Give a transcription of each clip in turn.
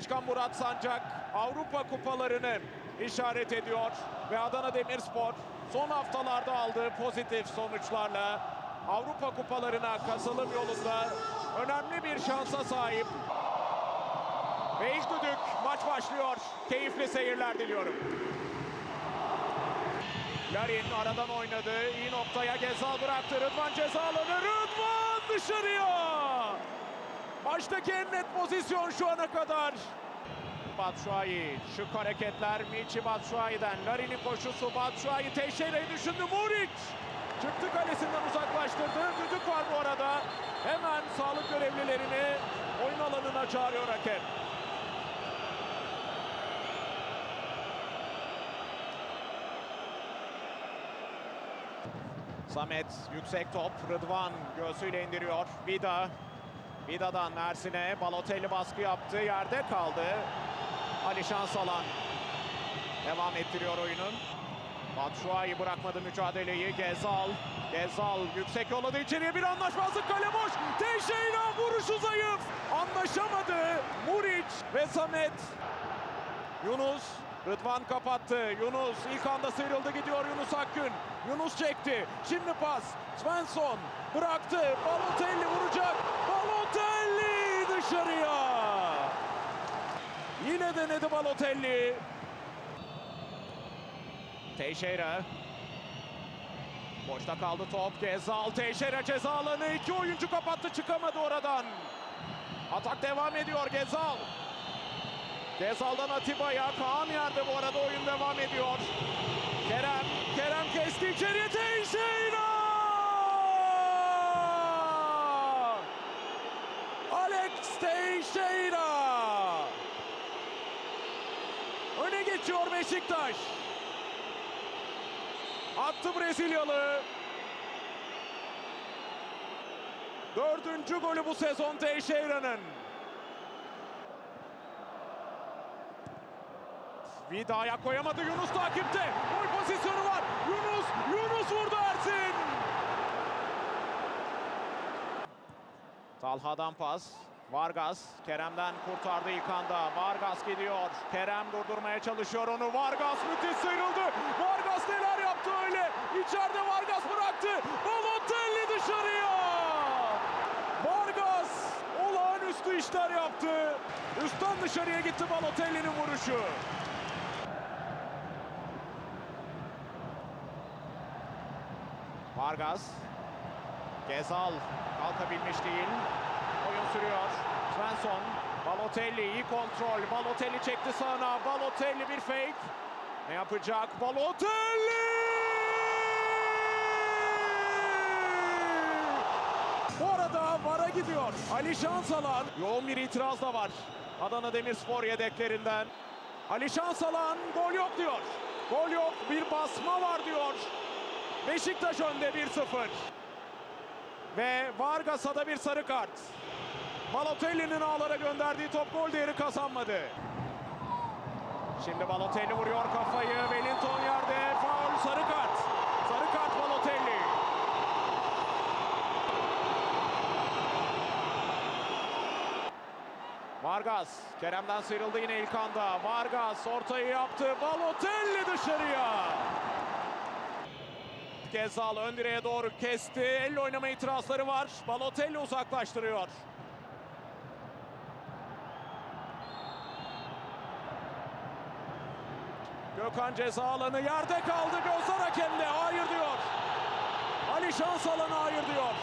Başkan Murat Sancak Avrupa kupalarını işaret ediyor ve Adana Demirspor son haftalarda aldığı pozitif sonuçlarla Avrupa kupalarına katılım yolunda önemli bir şansa sahip. Ve ilk düdük maç başlıyor. Keyifli seyirler diliyorum. Larin aradan oynadı. İyi noktaya Gezal bıraktı. Rıdvan ceza alanı. Rıdvan dışarıya. Maçtaki en net pozisyon şu ana kadar. Batshuayi. Şık hareketler Michi Batshuayi'den. Larin'in koşusu Batshuayi Teixeira'yı düşündü. Muric çıktı kalesinden uzaklaştırdı. Düdük var bu arada. Hemen sağlık görevlilerini oyun alanına çağırıyor hakem. Samet yüksek top. Rıdvan göğsüyle indiriyor. Vida. Vida'dan Mersin'e. Balotelli baskı yaptı. Yerde kaldı. Ali Şansalan devam ettiriyor oyunun. Batshuayi bırakmadı mücadeleyi. Gezal. Gezal yüksek yolladı içeriye bir anlaşmazlık kale boş. Teixeira vuruşu zayıf. Anlaşamadı. Muric ve Samet. Yunus Rıdvan kapattı. Yunus ilk anda sıyrıldı gidiyor Yunus Akgün. Yunus çekti. Şimdi pas. Svensson bıraktı. Balotelli vuracak. Dışarıya. Yine denedi Balotelli. Teixeira. Boşta kaldı top. Gezal Teixeira ceza alanı. İki oyuncu kapattı çıkamadı oradan. Atak devam ediyor Gezal. Gezal'dan Atiba'ya. Kaan yerde bu arada oyun devam ediyor. Kerem. Kerem kesti içeriye Teixeira. Teixeira. Öne geçiyor Beşiktaş. Attı Brezilyalı. Dördüncü golü bu sezon Teixeira'nın. Vida ayak koyamadı. Yunus takipte. Gol pozisyonu var. Yunus, Yunus vurdu Ersin. Talha'dan pas. Vargas Kerem'den kurtardı ilk anda. Vargas gidiyor. Kerem durdurmaya çalışıyor onu. Vargas müthiş sıyrıldı. Vargas neler yaptı öyle. İçeride Vargas bıraktı. Balotelli dışarıya. Vargas olağanüstü işler yaptı. Üstten dışarıya gitti Balotelli'nin vuruşu. Vargas. Gezal kalkabilmiş değil. Sürüyor. Svensson. Balotelli iyi kontrol. Balotelli çekti sağına. Balotelli bir fake. Ne yapacak? Balotelli! Bu arada VAR'a gidiyor. Ali Şansalan. Yoğun bir itiraz da var. Adana Demirspor yedeklerinden. Ali Şansalan gol yok diyor. Gol yok bir basma var diyor. Beşiktaş önde 1-0. Ve Vargas'a da bir sarı kart. Balotelli'nin ağlara gönderdiği top gol değeri kazanmadı. Şimdi Balotelli vuruyor kafayı. Wellington yerde. Faul sarı kart. Sarı kart Balotelli. Vargas Kerem'den sıyrıldı yine ilk anda. Vargas ortayı yaptı. Balotelli dışarıya. Gezal ön direğe doğru kesti. Elle oynama itirazları var. Balotelli uzaklaştırıyor. Gökhan ceza alanı yerde kaldı. Gözler hakemde. Hayır diyor. Ali şans alanı hayır diyor.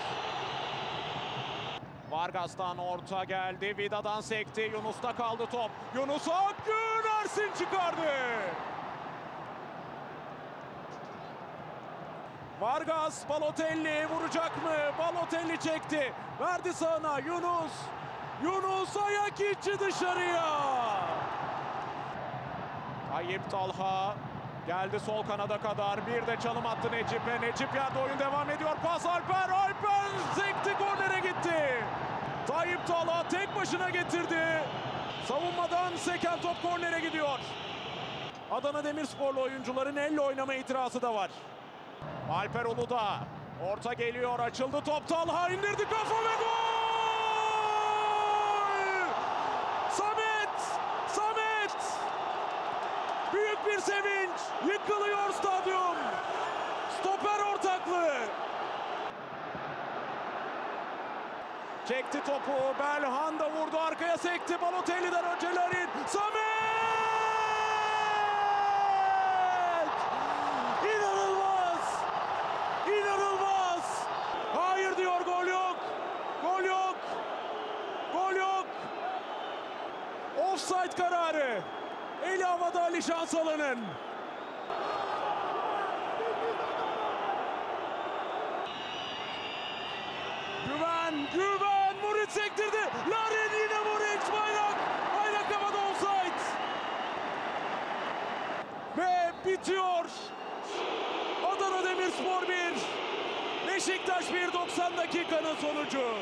Vargas'tan orta geldi. Vida'dan sekti. Yunus'ta kaldı top. Yunus Akgün Ersin çıkardı. Vargas Balotelli vuracak mı? Balotelli çekti. Verdi sağına Yunus. Yunus ayak içi dışarıya. Tayyip Talha geldi sol kanada kadar. Bir de çalım attı Necip'e. Necip yerde oyun devam ediyor. Pas Alper. Alper sekti kornere gitti. Tayyip Talha tek başına getirdi. Savunmadan seken top kornere gidiyor. Adana Demirsporlu oyuncuların elle oynama itirazı da var. Alper Uludağ. Orta geliyor. Açıldı top. Talha indirdi kafa ve gol! Samet bir sevinç. Yıkılıyor stadyum. Stoper ortaklığı. Çekti topu. Belhanda vurdu. Arkaya sekti. Balotelli'den önce Larin. Samet! İnanılmaz! İnanılmaz! Hayır diyor gol yok. Gol yok. Gol yok. Offside kararı. Eli havada Ali Şansalan'ın. Güven, güven. Muriç sektirdi. Larin yine Muriç. Bayrak. Bayrak havada offside. Ve bitiyor. Adana Demirspor 1. Beşiktaş 1 90 dakikanın sonucu.